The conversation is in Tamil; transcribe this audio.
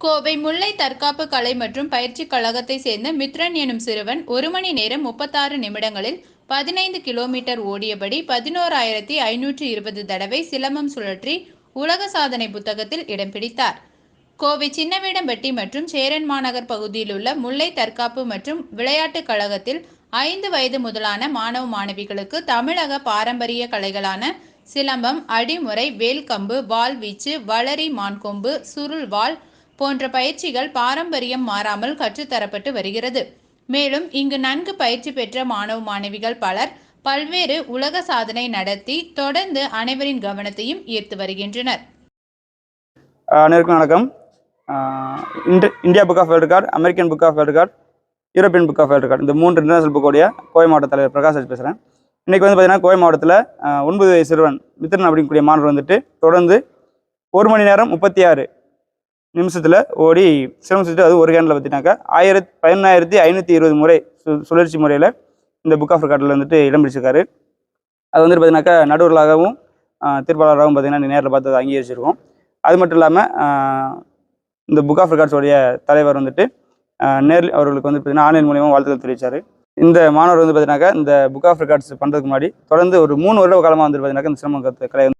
கோவை முல்லை தற்காப்பு கலை மற்றும் பயிற்சி கழகத்தை சேர்ந்த மித்ரன் எனும் சிறுவன் ஒரு மணி நேரம் முப்பத்தாறு நிமிடங்களில் பதினைந்து கிலோமீட்டர் ஓடியபடி பதினோராயிரத்தி ஐநூற்றி இருபது தடவை சிலம்பம் சுழற்றி உலக சாதனை புத்தகத்தில் இடம் பிடித்தார். கோவை சின்னவேடம்பட்டி மற்றும் சேரன் மாநகர் பகுதியில் உள்ள முல்லை தற்காப்பு மற்றும் விளையாட்டுக் கழகத்தில் ஐந்து வயது முதலான மாணவ மாணவிகளுக்கு தமிழக பாரம்பரிய கலைகளான சிலம்பம் அடிமுறை வேல்கம்பு வாள்வீச்சு வளரி மான்கொம்பு சுருள் வாள் போன்ற பயிற்சிகள் பாரம்பரியம் மாறாமல் கற்றுத்தரப்பட்டு வருகிறது. மேலும் இங்கு நன்கு பயிற்சி பெற்ற மாணவ மாணவிகள் பலர் பல்வேறு உலக சாதனை நடத்தி தொடர்ந்து அனைவரின் கவனத்தையும் ஈர்த்து வருகின்றனர். அனைவருக்கும் வணக்கம். India book of world record American book of world record European book of world record இந்த மூன்று இன்டர்நேஷனல் புக்கோடைய கோவை மாவட்ட தலைவர் பிரகாஷ் ராஜ் பேசுகிறேன் இன்றைக்கி வந்து பார்த்தீங்கன்னா கோவை மாவட்டத்தில் ஒன்பது வயது சிறுவன் மித்திரன் அப்படிங்கக்கூடிய மாணவர் வந்துட்டு தொடர்ந்து ஒரு மணி நேரம் முப்பத்தி ஆறு நிமிஷத்தில் ஓடி சிரமம் சுற்றி அது ஒரு கேண்டில் பார்த்தீங்கன்னாக்கா ஆயிரத்தி பதினாயிரத்தி ஐநூற்றி இருபது முறை சு சுழற்சி முறையில் இந்த புக் ஆஃப் ரெக்கார்டில் வந்துட்டு இடம் பிடிச்சிருக்காரு. அது வந்துட்டு பார்த்தீங்கன்னாக்கா நடுவர்களாகவும் தீர்ப்பாளராகவும் பார்த்தீங்கன்னா நேரில் பார்த்து அதை அங்கீகரிச்சிருக்கோம். அது மட்டும் இல்லாமல் இந்த புக் ஆஃப் ரெக்கார்ட்ஸோடைய தலைவர் வந்துட்டு நேரில் அவர்களுக்கு வந்து பார்த்தீங்கன்னா ஆன்லைன் மூலியமாக வாழ்த்துக்கள் தெரிவித்தார் இந்த மாணவர் வந்து பார்த்தீங்கன்னாக்கா இந்த புக் ஆஃப் ரெக்கார்ட்ஸ் பண்ணுறதுக்கு முன்னாடி தொடர்ந்து ஒரு மூணு வருட காலமாக வந்து பார்த்தீங்கன்னாக்கா இந்த சிரமம் கலை